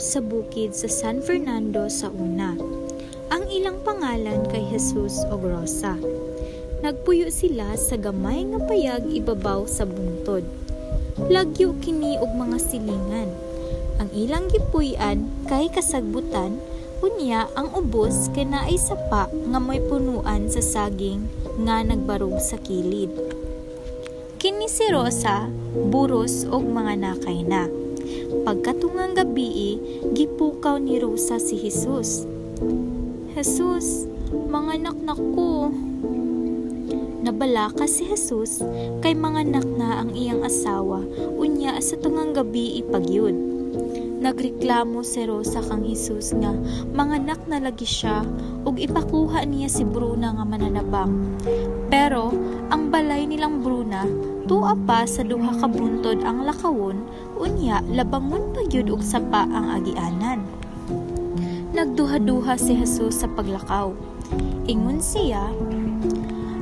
sa bukid sa San Fernando sa una. Ang ilang pangalan kay Jesus o Rosa. Nagpuyo sila sa gamay nga payag ibabaw sa bungtod. Lagyo kini og mga silingan. Ang ilang gipuy-an kay kasagbutan unya ang ubos kay naay sapa nga may punuan sa saging nga nagbarog sa kilid. Kini si Rosa, buros og mga nakay na. Pagkatungang gabi, gipukaw ni Rosa si Jesus. Jesus, mga naknak ko. Nabalaka si Jesus kay mga anak na ang iyang asawa unya sa tungang gabi ipagyud. Nagreklamo si Rosa kang Jesus nga manganak na lagi siya ug ipakuha niya si Bruna nga mananabang. Pero ang balay nilang Bruna tuwa pa sa duha ka buntod ang lakawon unya labangon pa gyud og sapa ang agianan. Nagduha-duha si Jesus sa paglakaw. Ingon siya,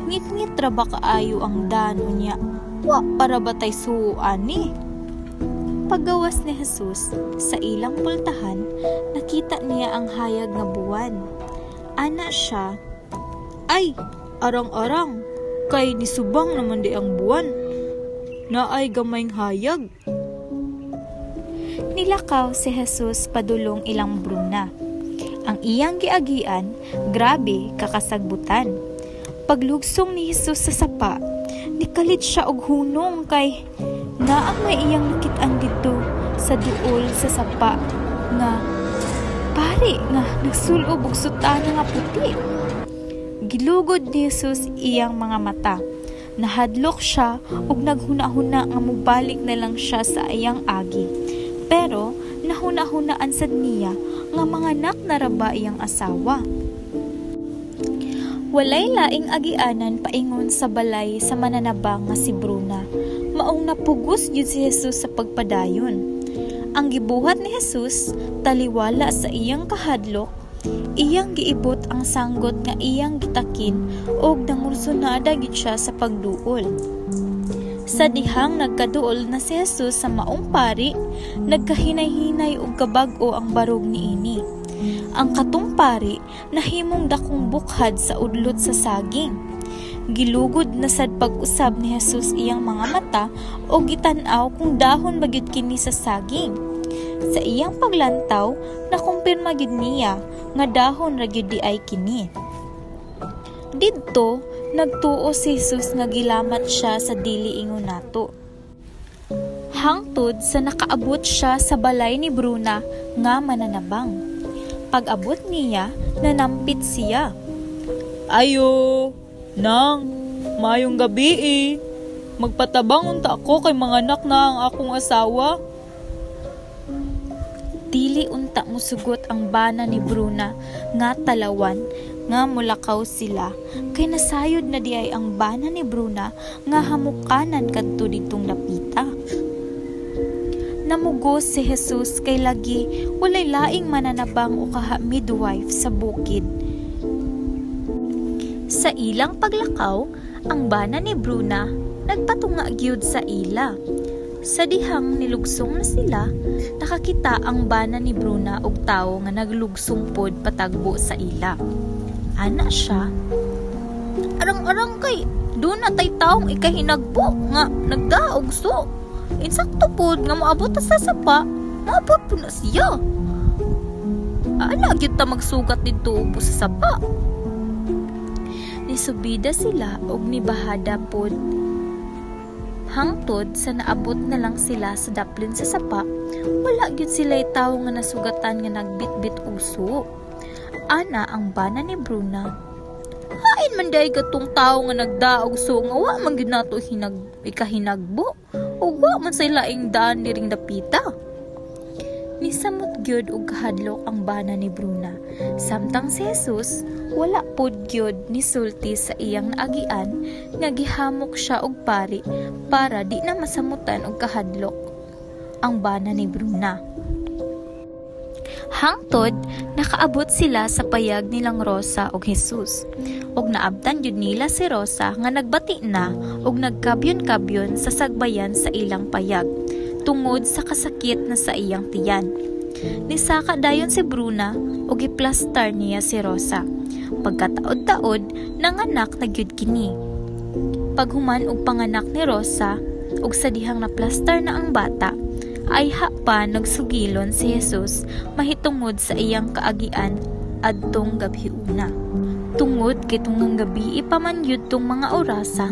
ngit-ngit ra ba kaayo ang dan unya? Wa para ba tay suuan ni? Paggawas ni Jesus sa ilang pultahan, nakita niya ang hayag nga buwan. Ana siya, Ay, arang-arang, kay nisubang naman di ang buwan. Naay gamayng hayag. Nilakaw si Jesus padulong ilang bruna. Ang iyang giagian, grabe kakasagbutan. Paglugsong ni Jesus sa sapa, nikalit siya og hunong kay na ang may iyang nakitaan dito sa duol sa sapa nga pare nga nagsulob og sutana nga puti. Gilugod ni Jesus iyang mga mata. Nahadlok siya ug naghuna-huna nga mubalik na lang siya sa iyang agi. Pero nahuna-hunaan sad niya nga mga anak na raba iyang asawa. Walay laing agianan paingon sa balay sa mananabang nga si Bruna. Maong napugos gyud si Jesus sa pagpadayon. Ang gibuhat ni Jesus taliwala sa iyang kahadlok iyang giibot ang sanggot nga iyang gitakin og nangursunada gid siya sa pagduol. Sa dihang nagkaduol na si Jesus sa maong pari, nagkahinay-hinay og kabag-o ang barog niini. Ang katong pari nahimong dakong bukhad sa udlot sa saging. Gilugod na sad pag-usab ni Jesus iyang mga mata og gitan-aw kung dahon bagyud kini sa saging. Sa iyang paglantaw, nakumpirma gid niya nga dahon ra gyud di ay kini. Didto, nagtuo si Jesus nga gilamat siya sa dili ingon nato. Hangtod sa nakaabot siya sa balay ni Bruna nga mananabang. Pag-abot niya, nanampit siya. Ayo, nang, mayong gabi eh. Magpatabang unta ako kay mga anak na ang akong asawa. Dili unta musugot ang bana ni Bruna nga talawan nga mulakaw sila kay nasayod na di ay ang bana ni Bruna nga hamukanan kadto ditong lapita. Namugos si Jesus kay lagi walay laing mananabang o kaha midwife sa bukid. Sa ilang paglakaw, ang bana ni Bruna nagpatunga gyud sa ila. Sa dihang nilugsong na sila, nakakita ang bana ni Bruna og tawo nga naglugsong pod patagbo sa ila. Ana siya, arang-arang kay doon na tay taong ikahinagpo nga nagdaog so. Insakto pod nga moabot ta sa sapa, moabot po na siya. Ala gyud ta magsugat dito upo sa sapa. Nisubida sila og nibahada pod hangtod sa naabot na lang sila sa daplin sa sapa, wala gyud sila tawo nga nasugatan nga nagbitbit uso. Ana ang bana ni Bruna. Hain man day gatong tawo nga nagdaog so nga wa man gyud nato hinag ikahinagbo ug wa man sa laing daan ni ring dapita. Nisamot gyud og kahadlok ang bana ni Bruna. Samtang si Jesus wala pod gyud ni sulti sa iyang naagian nga gihamok siya og pari para di na masamutan og kahadlok ang bana ni Bruna. Hangtod, nakaabot sila sa payag nilang Rosa og Jesus. Og naabtan yun nila si Rosa nga nagbati na og nagkabyon-kabyon sa sagbayan sa ilang payag tungod sa kasakit na sa iyang tiyan. Nisaka dayon si Bruna ug giplastar niya si Rosa. Pagkataod-taod, nanganak na gyud kini. Paghuman og panganak ni Rosa, ug sa dihang naplastar na ang bata, ay pa nagsugilon si Jesus mahitungod sa iyang kaagian adtong gabhiuna. Tungod kay tungang gabi ipaman yun tong mga orasa,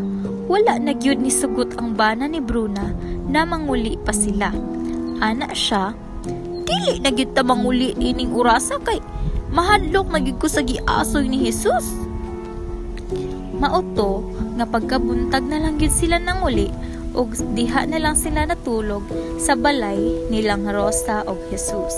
wala na gyud ni sugot ang bana ni Bruna na manguli pa sila. Ana siya, dili na gyud ta manguli ining orasa kay mahadlok na gyud ko sa giasoy ni Jesus. Mauto nga pagkabuntag na lang gyud sila nanguli ug diha na lang sila natulog sa balay nilang Rosa og Jesus.